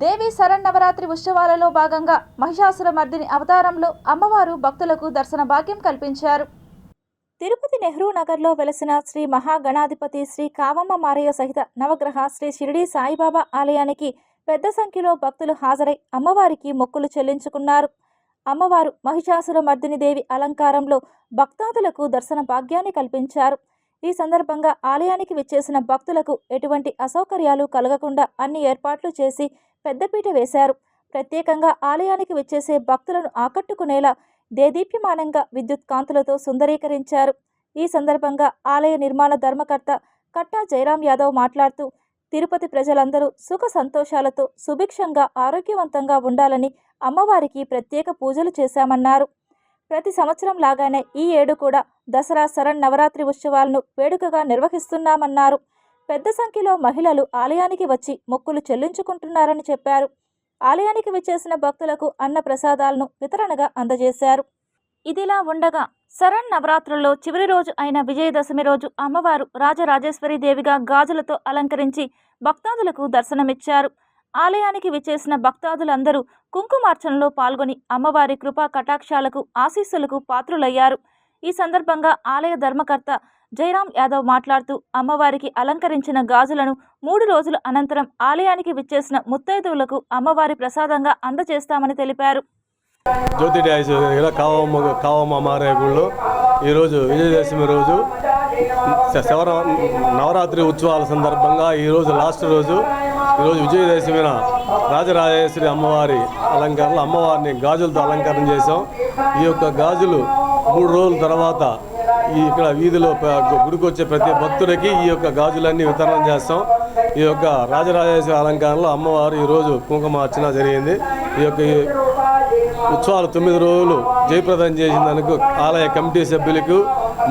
దేవి శరన్నవరాత్రి ఉత్సవాలలో భాగంగా మహిషాసుర మర్దిని అవతారంలో అమ్మవారు భక్తులకు దర్శన భాగ్యం కల్పించారు. తిరుపతి నెహ్రూ నగర్లో వెలసిన శ్రీ మహాగణాధిపతి శ్రీ కావమ్మ మారయ్య సహిత నవగ్రహ శ్రీ షిరిడి సాయిబాబా ఆలయానికి పెద్ద సంఖ్యలో భక్తులు హాజరై అమ్మవారికి మొక్కులు చెల్లించుకున్నారు. అమ్మవారు మహిషాసుర మర్దిని దేవి అలంకారంలో భక్తాదులకు దర్శన భాగ్యాన్ని కల్పించారు. ఈ సందర్భంగా ఆలయానికి విచ్చేసిన భక్తులకు ఎటువంటి అసౌకర్యాలు కలగకుండా అన్ని ఏర్పాట్లు చేసి పెద్దపీట వేశారు. ప్రత్యేకంగా ఆలయానికి వచ్చేసే భక్తులను ఆకట్టుకునేలా దేదీప్యమానంగా విద్యుత్ కాంతులతో సుందరీకరించారు. ఈ సందర్భంగా ఆలయ నిర్మాణ ధర్మకర్త కట్టా జయరాం యాదవ్ మాట్లాడుతూ తిరుపతి ప్రజలందరూ సుఖ సంతోషాలతో సుభిక్షంగా ఆరోగ్యవంతంగా ఉండాలని అమ్మవారికి ప్రత్యేక పూజలు చేశామన్నారు. ప్రతి సంవత్సరం లాగానే ఈ ఏడు కూడా దసరా శరణ్ నవరాత్రి ఉత్సవాలను వేడుకగా నిర్వహిస్తున్నామన్నారు. పెద్ద సంఖ్యలో మహిళలు ఆలయానికి వచ్చి మొక్కులు చెల్లించుకుంటున్నారని చెప్పారు. ఆలయానికి విచ్చేసిన భక్తులకు అన్న ప్రసాదాలను వితరణగా అందజేశారు. ఇదిలా ఉండగా శరణ్ నవరాత్రుల్లో చివరి రోజు అయిన విజయదశమి రోజు అమ్మవారు రాజరాజేశ్వరి దేవిగా గాజులతో అలంకరించి భక్తాదులకు దర్శనమిచ్చారు. ఆలయానికి విచ్చేసిన భక్తాదులందరూ కుంకుమార్చనలో పాల్గొని అమ్మవారి కృపా కటాక్షాలకు ఆశీస్సులకు పాత్రులయ్యారు. ఈ సందర్భంగా ఆలయ ధర్మకర్త జయరాం యాదవ్ మాట్లాడుతూ అమ్మవారికి అలంకరించిన గాజులను మూడు రోజుల అనంతరం ఆలయానికి విచ్చేసిన ముత్తైదువులకు అమ్మవారి ప్రసాదంగా అందజేస్తామని తెలిపారు. జ్యోతి డ్యాన్స్ కావమ్మ కావమ్మ మారే గుళ్ళో ఈరోజు విజయదశమి రోజు శవర నవరాత్రి ఉత్సవాల సందర్భంగా ఈరోజు లాస్ట్ రోజు ఈరోజు విజయదశమిన రాజరాజేశ్వరి అమ్మవారి అలంకరణలు అమ్మవారిని గాజులతో అలంకరణ చేసాం ఈ యొక్క గాజులు మూడు రోజుల తర్వాత ఈ ఇక్కడ వీధిలో గుడికొచ్చే గుడికి వచ్చే ప్రతి భక్తుడికి ఈ యొక్క గాజులన్నీ వితరణ చేస్తాం. ఈ యొక్క రాజరాజేశ్వరి అలంకరణలో అమ్మవారు ఈరోజు కుంకుమార్చన జరిగింది. ఈ యొక్క ఉత్సవాలు తొమ్మిది రోజులు జయప్రదం చేసినందుకు ఆలయ కమిటీ సభ్యులకు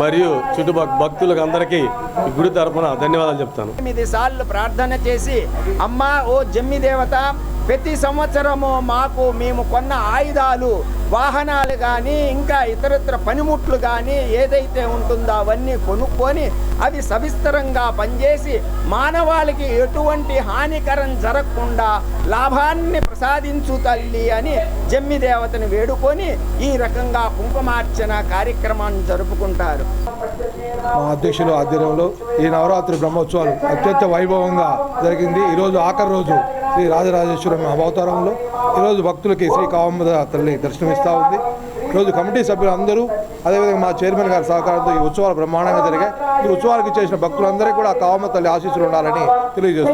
మరియు చుట్టుపక్కల భక్తులకు అందరికీ ఈ గుడి తరపున ధన్యవాదాలు చెప్తాను. తొమ్మిది సార్లు ప్రార్థన చేసి అమ్మ ఓ జమ్మి దేవత ప్రతి సంవత్సరము మాకు మేము కొన్న ఆయుధాలు వాహనాలు కానీ ఇంకా ఇతరత్ర పనిముట్లు కానీ ఏదైతే ఉంటుందో అవన్నీ కొనుక్కొని అవి సవిస్తరంగా పనిచేసి మానవాళికి ఎటువంటి హానికరం జరగకుండా లాభాన్ని ప్రసాదించు తల్లి అని జమ్మి దేవతని వేడుకొని ఈ రకంగా కుంకుమార్చన కార్యక్రమాన్ని జరుపుకుంటారు. మా అధ్యక్షులు ఆధ్వర్యంలో ఈ నవరాత్రి బ్రహ్మోత్సవాలు అత్యంత వైభవంగా జరిగింది. ఈరోజు ఆఖరి రోజు శ్రీ రాజరాజేశ్వరం అవతారంలో. ఈరోజు భక్తులకి శ్రీ కావమ్మ తల్లి దర్శనమిస్తూ ఉంది. ఈరోజు కమిటీ సభ్యులు అందరూ అదేవిధంగా మా చైర్మన్ గారి సహకారంతో ఈ ఉత్సవాలు బ్రహ్మాండంగా జరిగాయి. ఈ ఉత్సవాలకు చేసిన భక్తులందరికీ కూడా ఆ కావమ్మ తల్లి ఆశీస్సులు ఉండాలని తెలియజేస్తున్నారు